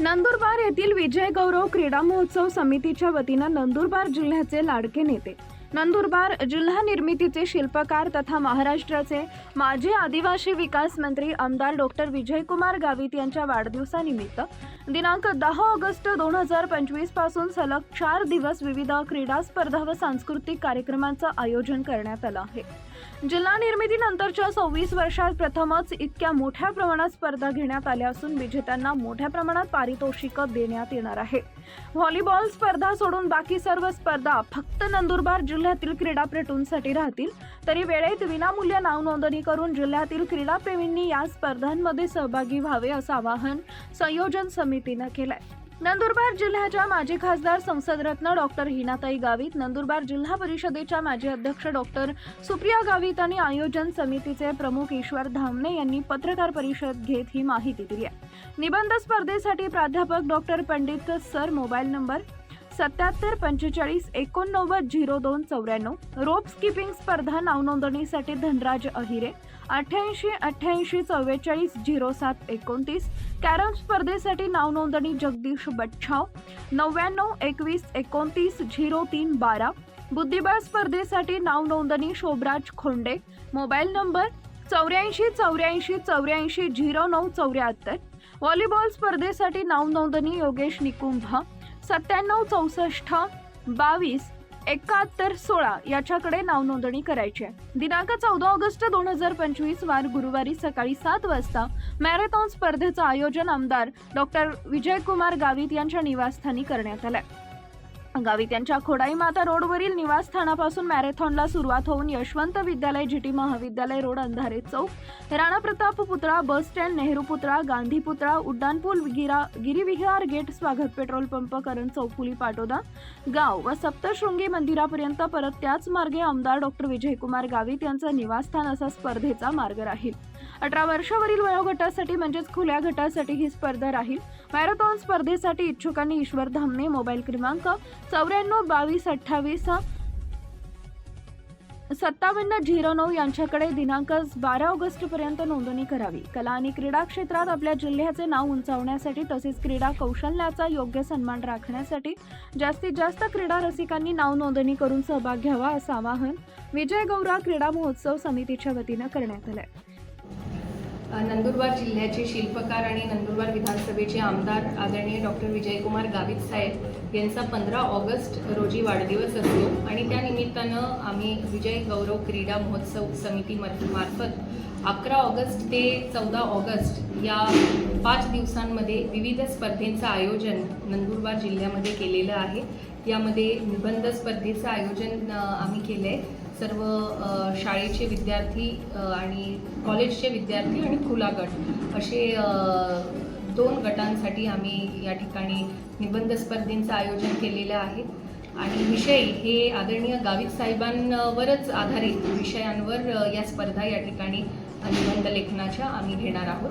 नंदुरबार येथील विजय गौरव क्रीडा महोत्सव समितीच्या वतीनं नंदुरबार जिल्ह्याचे लाडके नेते नंदुरबार जिल्हा निर्मितीचे शिल्पकार तथा महाराष्ट्राचे माजी आदिवासी विकास मंत्री आमदार डॉक्टर विजयकुमार गावित यांच्या वाढदिवसानिमित्त दिनांक दहा ऑगस्ट दोन हजार पंचवीसपासून सलग चार दिवस विविध क्रीडा स्पर्धा व सांस्कृतिक कार्यक्रमांचं आयोजन करण्यात आलं आहे. जिल्हा निर्मितीनंतरच्या सव्वीस वर्षात प्रथमच इतक्या मोठ्या प्रमाणात स्पर्धा घेण्यात आल्या असून विजेत्यांना मोठ्या प्रमाणात पारितोषिकं देण्यात येणार आहे. व्हॉलीबॉल स्पर्धा सोडून बाकी सर्व स्पर्धा फक्त नंदुरबार जिल्ह्यातील क्रीडापटूंसाठी राहतील तरी वेळेत विनामूल्य नाव नोंदणी करून जिल्ह्यातील क्रीडाप्रेमींनी या स्पर्धांमध्ये सहभागी व्हावे असं आवाहन संयोजन समितीनं केलंय. नंदुरबार जिल्ह्याच्या माजी खासदार संसदरत्न डॉक्टर हिनाताई गावित नंदुरबार जिल्हा परिषदेच्या माजी अध्यक्ष डॉक्टर सुप्रिया गावित आणि आयोजन समितीचे प्रमुख ईश्वर धामणे यांनी पत्रकार परिषद घेत ही माहिती दिली आहे. निबंध स्पर्धेसाठी प्राध्यापक doctor Pandit sir mobile number सत्याहत्तर पंचेचाळीस एकोणनव्वद झिरो दोन चौऱ्याण्णव. रोप स्किपिंग स्पर्धा नावनोंदणीसाठी धनराज अहिरे. अठ्ठ्याऐंशी अठ्ठ्याऐंशी चव्वेचाळीस झिरो सात एकोणतीस. कॅरम स्पर्धेसाठी नावनोंदणी जगदीश बच्छाव. नव्याण्णव एकवीस एकोणतीस झिरो तीन बारा. बुद्धिबळ स्पर्धेसाठी नावनोंदणी शोभराज खोंडे. मोबाईल नंबर चौऱ्याऐंशी चौऱ्याऐंशी चौऱ्याऐंशी झिरो नऊ चौऱ्याहत्तर. व्हॉलीबॉल स्पर्धेसाठी नावनोंदणी योगेश निकुंभा. सत्त्याण्णव चौसष्ट बावीस एकाहत्तर सोळा याच्याकडे नाव नोंदणी करायची आहे. दिनांक चौदा ऑगस्ट दोन हजार पंचवीस वार गुरुवारी सकाळी सात वाजता मॅरेथॉन स्पर्धेचं आयोजन आमदार डॉक्टर विजयकुमार गावित यांच्या निवासस्थानी करण्यात आलंय. गावी त्यांच्या खोडाई माता रोडवरील निवासस्थानापासून मॅरेथॉनला सुरुवात होऊन यशवंत विद्यालय जीटी महाविद्यालय रोड अंधारे चौक राणा प्रताप पुतळा बस स्टँड नेहरू पुतळा गांधी पुतळा उड्डाणपूल गिरा गिरिविहार गेट स्वागत पेट्रोल पंप करण चौफुली पाटोदा गाव व सप्तशृंगी मंदिरापर्यंत परत त्याच मार्गे आमदार डॉक्टर विजयकुमार गावित यांचं निवासस्थान असा स्पर्धेचा मार्ग राहील. अठरा वर्षावरील वयोगटासाठी म्हणजेच खुल्या गटासाठी ही स्पर्धा राहील. मॅरेथॉन स्पर्धेसाठी इच्छुकांनी ईश्वर धामणे मोबाईल क्रमांक चौऱ्याण्णव बावीस अठ्ठावीस सत्तावन्न झिरो नऊ यांच्याकडे दिनांक बारा ऑगस्ट पर्यंत नोंदणी करावी. कला आणि क्रीडा क्षेत्रात आपल्या जिल्ह्याचे नाव उंचावण्यासाठी तसेच क्रीडा कौशल्याचा योग्य सन्मान राखण्यासाठी जास्तीत जास्त क्रीडा रसिकांनी नाव नोंदणी करून सहभाग घ्यावा असं आवाहन विजय गौरा क्रीडा महोत्सव समितीच्या वतीनं करण्यात आलं आहे नंदुरबार जिल्ह्याचे शिल्पकार आणि नंदुरबार विधानसभेचे आमदार आदरणीय डॉक्टर विजयकुमार गावित साहेब यांचा पंधरा ऑगस्ट रोजी वाढदिवस असतो. आणि त्यानिमित्तानं आम्ही विजय गौरव क्रीडा महोत्सव समिती मार्फत अकरा ऑगस्ट ते चौदा ऑगस्ट या पाच दिवसांमध्ये विविध स्पर्धेंचं आयोजन नंदुरबार जिल्ह्यामध्ये केलेलं आहे. यामध्ये निबंध स्पर्धेचं आयोजन आम्ही केलं आहे सर्व शाळेचे विद्यार्थी आणि कॉलेजचे विद्यार्थी आणि खुला गट असे दोन गटांसाठी आम्ही या ठिकाणी निबंध स्पर्धेंचं आयोजन केलेलं आहे. आणि विषय हे आदरणीय गावित साहेबांवरच आधारित विषयांवर या स्पर्धा या ठिकाणी निबंध लेखनाच्या आम्ही घेणार आहोत.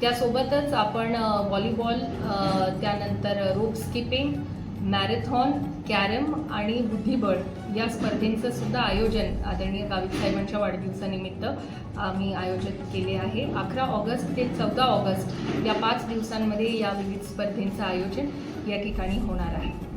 त्यासोबतच आपण व्हॉलीबॉल त्यानंतर रोप स्किपिंग मॅरेथॉन कॅरम आणि बुद्धिबळ या स्पर्धेंचं सुद्धा आयोजन आदरणीय गावित साहेबांच्या वाढदिवसानिमित्त आम्ही आयोजित केले आहे. अकरा ऑगस्ट ते चौदा ऑगस्ट या पाच दिवसांमध्ये या विविध स्पर्धेंचं आयोजन या ठिकाणी होणार आहे.